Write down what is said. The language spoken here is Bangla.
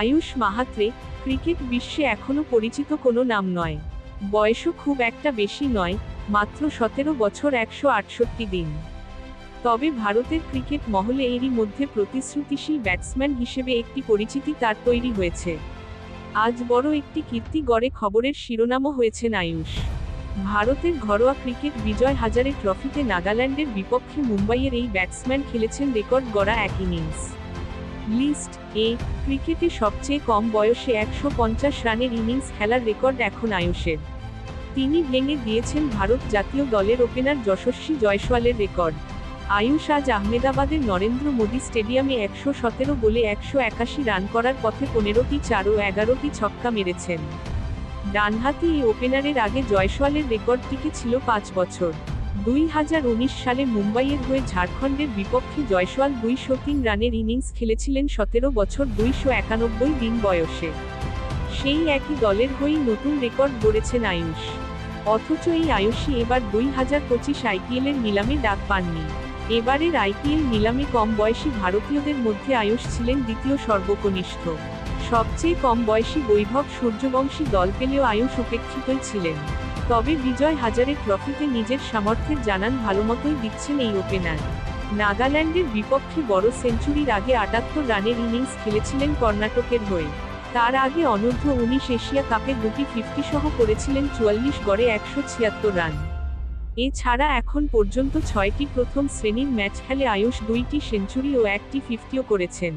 আয়ুষ মাহাত্রে ক্রিকেট বিশ্বে এখনও পরিচিত কোনো নাম নয়। বয়সও খুব একটা বেশি নয়, মাত্র সতেরো বছর একশো আটষট্টি দিন। তবে ভারতের ক্রিকেট মহলে এরই মধ্যে প্রতিশ্রুতিশীল ব্যাটসম্যান হিসেবে একটি পরিচিতি তার তৈরি হয়েছে। আজ বড় একটি কীর্তি গড়ে খবরের শিরোনামও হয়েছেন আয়ুষ। ভারতের ঘরোয়া ক্রিকেট বিজয় হাজারে ট্রফিতে নাগাল্যান্ডের বিপক্ষে মুম্বাইয়ের এই ব্যাটসম্যান খেলেছেন রেকর্ড গড়া এক ইনিংস। লিস্ট এ, ক্রিকেটে সবচেয়ে কম বয়সে একশো পঞ্চাশ রানের ইনিংস খেলার রেকর্ড এখন আয়ুষের। তিনি ভেঙে দিয়েছেন ভারত জাতীয় দলের ওপেনার যশস্বী জয়সওয়ালের রেকর্ড। আয়ুষ আজ আহমেদাবাদের নরেন্দ্র মোদী স্টেডিয়ামে একশো সতেরো বলে একশো একাশি রান করার পথে পনেরোটি চার ও এগারোটি ছক্কা মেরেছেন। ডানহাতি এই ওপেনারের আগে জয়সওয়ালের রেকর্ডটিকে ছিল পাঁচ বছর। দুই হাজার উনিশ সালে মুম্বাইয়ের হয়ে ঝাড়খণ্ডের বিপক্ষে জয়সওয়াল দুইশো তিন রানের ইনিংস খেলেছিলেন সতেরো বছর দুইশো একানব্বই দিন বয়সে। সেই একই দলের হয়েই নতুন রেকর্ড গড়েছেন আয়ুষ। অথচ এই আয়ুষই এবার দুই হাজার পঁচিশ আইপিএলের নিলামে ডাক পাননি। এবারের আইপিএল নিলামে কম বয়সী ভারতীয়দের মধ্যে আয়ুষ ছিলেন দ্বিতীয় সর্বকনিষ্ঠ। সবচেয়ে কম বয়সী বৈভব সূর্যবংশী দল পেলেও আয়ুষ উপেক্ষিতই ছিলেন। তবে বিজয় হাজারে ট্রফিতে নিজের সামর্থ্যের জানান ভালোমতোই দিচ্ছেন এই ওপেনার নাগাল্যান্ডের বিপক্ষে বড় সেঞ্চুরির আগে আটাত্তর রানের ইনিংস খেলেছিলেন কর্ণাটকের হয়ে। তার আগে অনূর্ধ্ব উনিশ এশিয়া কাপে দুটি ফিফটি সহ করেছিলেন চুয়াল্লিশ গড়ে একশো ছিয়াত্তর রান। এছাড়া এখন পর্যন্ত ছয়টি প্রথম শ্রেণির ম্যাচ খেলে আয়ুষ দুইটি সেঞ্চুরি ও একটি ফিফটিও করেছেন।